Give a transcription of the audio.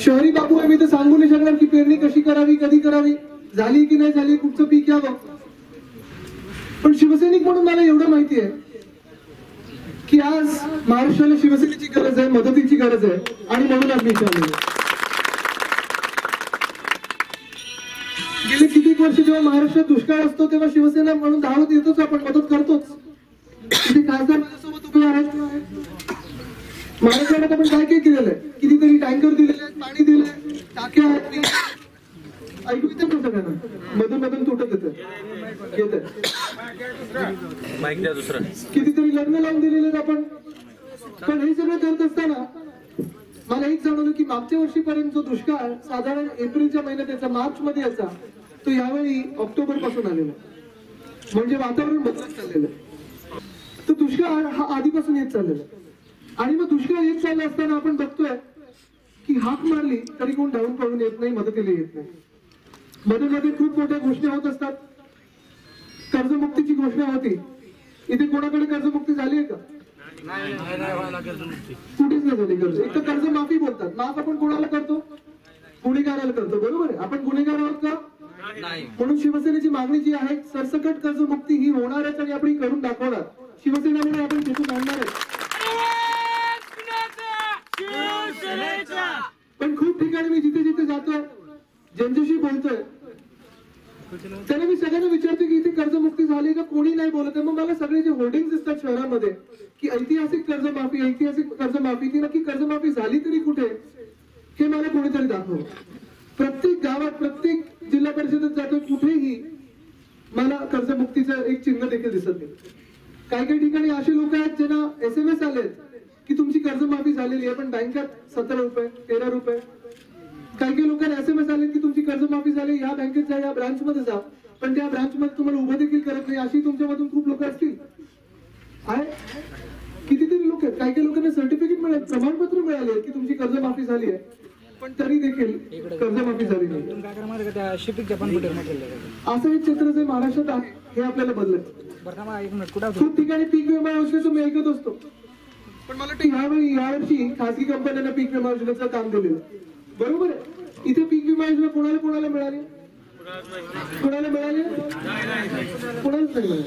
शहरी बाबू आहे मी तर सांगू नाही शकणार की पेरणी कशी करावी कधी करावी झाली की नाही झाली कुठचं पीक यावं पण शिवसैनिक म्हणून मला एवढं माहिती आहे की आज महाराष्ट्राला शिवसेनेची गरज आहे मदतीची गरज आहे आणि म्हणून आम्ही मी आहे. गेले कितीक वर्ष जेव्हा महाराष्ट्रात दुष्काळ असतो तेव्हा शिवसेना म्हणून धावत येतोच आपण मदत करतोच. खासदार माझ्यासोबत उभे आहेत. महाराष्ट्रात आपण काय काय केलेलं आहे? कितीतरी टँकर दिलेले आहेत पाणी दिले टाक्या ऐकू येते पण सगळ्यांना? मधून मधून तुटत येत. येत. कितीतरी लग्न लावून दिलेले आहेत आपण. पण हे सगळं करत असताना मला एक जाणवलं की मागच्या वर्षीपर्यंत जो दुष्काळ साधारण एप्रिलच्या महिन्यात याचा मार्च मध्ये याचा तो यावेळी ऑक्टोबरपासून आलेला म्हणजे वातावरण बदलत चाललेलं तर दुष्काळ हा आधीपासून येत चाललेला आणि मग दुष्काळ येत चालला असताना आपण बघतोय की हाक मारली तरी कोण धावून पळून येत नाही मदतीला येत नाही. मध्ये मध्ये खूप मोठ्या घोषणा होत असतात. कर्जमुक्तीची घोषणा होती. इथे कोणाकडे कर्जमुक्ती झाली आहे का? कुठेच नाही झाली कर्ज. एक तर कर्ज माफी बोलतात. माफ आपण कोणाला करतो? गुन्हेगाराला करतो. बरोबर आहे. आपण गुन्हेगार आहोत का? म्हणून शिवसेनेची मागणी जी आहे सरसकट कर्जमुक्ती ही होणारच आणि आपण करून दाखवणार. शिवसेना म्हणून आपण तिथून आणणार आहे. पण खूप ठिकाणी मी जिथे जिथे जातोय ज्यांच्याशी बोलतोय त्यांना मी सगळ्यांना विचारतो की इथे कर्जमुक्ती झाली का? कोणी नाही बोलत. मग मला सगळे जे होर्डिंग दिसतात शहरामध्ये की ऐतिहासिक कर्जमाफी ऐतिहासिक कर्जमाफी ती नक्की कर्जमाफी झाली तरी कुठे? हे मला कोणीतरी दाखव. प्रत्येक गावात प्रत्येक जिल्हा परिषदेत जातो कुठेही मला कर्जमुक्तीचं एक चिन्ह देखील दिसत नाही. काही काही ठिकाणी असे लोक आहेत ज्यांना एस एम एस आलेत. की तुमची कर्जमाफी झालेली आहे पण बँकेत सतरा रुपये तेरा रुपये. काही काही लोकांना एस एम एस आले की तुमची कर्जमाफी झाली या बँकेत जा या ब्रांच मध्ये जा. पण त्या ब्रांच मध्ये तुम्हाला उभं देखील करत नाही अशी तुमच्यामधून खूप लोक असतील. आहे? कितीतरी लोक आहेत. काही काही लोकांना सर्टिफिकेट मिळाले प्रमाणपत्र मिळाले की तुमची कर्जमाफी झाली आहे. पण तरी देखील कर्जमाफी झाली नाही. असं एक चित्र जे महाराष्ट्रात आहे हे आपल्याला बदलत खूप ठिकाणी पीक विमा योजनेचं मी ऐकत असतो. पण मला वाटतं यावेळी यावर्षी खासगी कंपन्यांना पीक विमा योजनेचं काम दिलेलं बरोबर आहे? इथे पीक विमा योजना कोणाला कोणाला मिळाली? कोणाला मिळाली? कोणालाच नाही मिळाली.